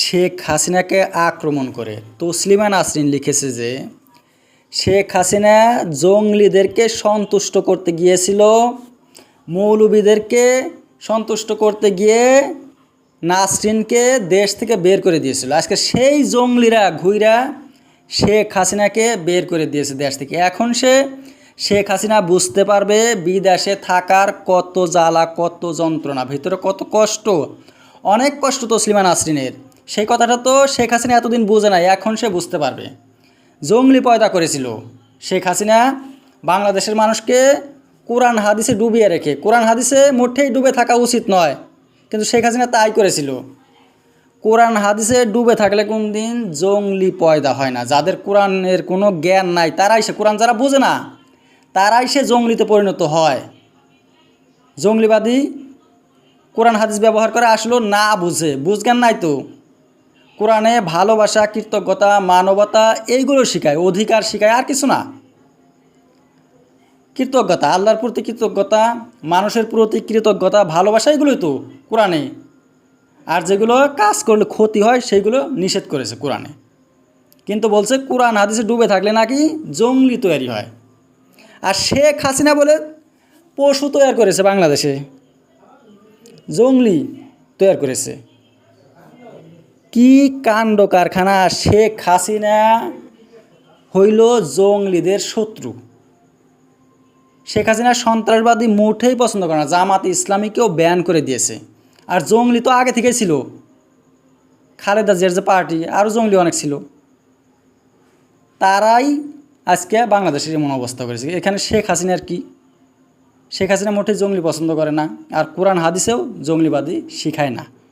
শেখ হাসিনাকে আক্রমণ করে। তসলিমা নাসরিন লিখেছে যে, শেখ হাসিনা জঙ্গলিদেরকে সন্তুষ্ট করতে গিয়েছিল মৌলবীদেরকে সন্তুষ্ট করতে গিয়ে নাসরিনকে দেশ থেকে বের করে দিয়েছিল। আজকে সেই জঙ্গলিরা, ঘুইরা শেখ হাসিনাকে বের করে দিয়েছে দেশ থেকে। এখন সে শেখ হাসিনা বুঝতে পারবে বিদেশে থাকার কত জ্বালা, কত যন্ত্রণা, ভিতরে কত কষ্ট। অনেক কষ্ট তসলিমা নাসরিনের। সেই কথাটা তো শেখ হাসিনা এতদিন বুঝে নাই, এখন সে বুঝতে পারবে। জঙ্গলি পয়দা করেছিল। শেখ হাসিনা বাংলাদেশের মানুষকে কোরআন হাদিসে ডুবিয়ে রেখে, কোরআন হাদিসে মোটেই ডুবে থাকা উচিত নয়, কিন্তু শেখ হাসিনা তাই করেছিল। কোরআন হাদিসে ডুবে থাকলে কোন দিন জঙ্গলি পয়দা হয় না। যাদের কোরআনের কোনো জ্ঞান নাই, তারাই সে কোরআন যারা বোঝে না, তারাই সে জঙ্গলিতে পরিণত হয়। জঙ্গলিবাদী কোরআন হাদিস ব্যবহার করে আসলো না বুঝে। বুঝজ্ঞান নাই তো। কোরআনে ভালোবাসা, কৃতজ্ঞতা, মানবতা এইগুলো শেখায়, অধিকার শেখায়, আর কিছু না। কৃতজ্ঞতা, আল্লাহর প্রতি কৃতজ্ঞতা, মানুষের প্রতি কৃতজ্ঞতা, ভালোবাসা এগুলোই তো কোরআনে। আর যেগুলো কাজ করলে ক্ষতি হয়, সেইগুলো নিষেধ করেছে কোরআনে। কিন্তু বলছে, কোরআন হাদিসে ডুবে থাকলে নাকি জঙ্গলি তৈরি হয়। আর শেখ হাসিনা বলে, পশু তৈরি করেছে বাংলাদেশে। জঙ্গলি তৈরি করেছে। কি কাণ্ড কারখানা শেখ হাসিনা হইল জঙ্গলিদের শত্রু। শেখ হাসিনা সন্ত্রাসবাদী মোটেই পছন্দ করে না, জামাত ইসলামীকেও ব্যান করে দিয়েছে। আর জঙ্গলি তো আগে থেকেই ছিল। খালেদা জিয়ার যে পার্টি, আরও জঙ্গলি অনেক ছিল। তারাই আজকে বাংলাদেশের এমন অবস্থা করেছে। এখানে শেখ হাসিনার কি? শেখ হাসিনা মোটেই জঙ্গলি পছন্দ করে না। আর কোরআন হাদিসেও জঙ্গলিবাদী শিখায় না।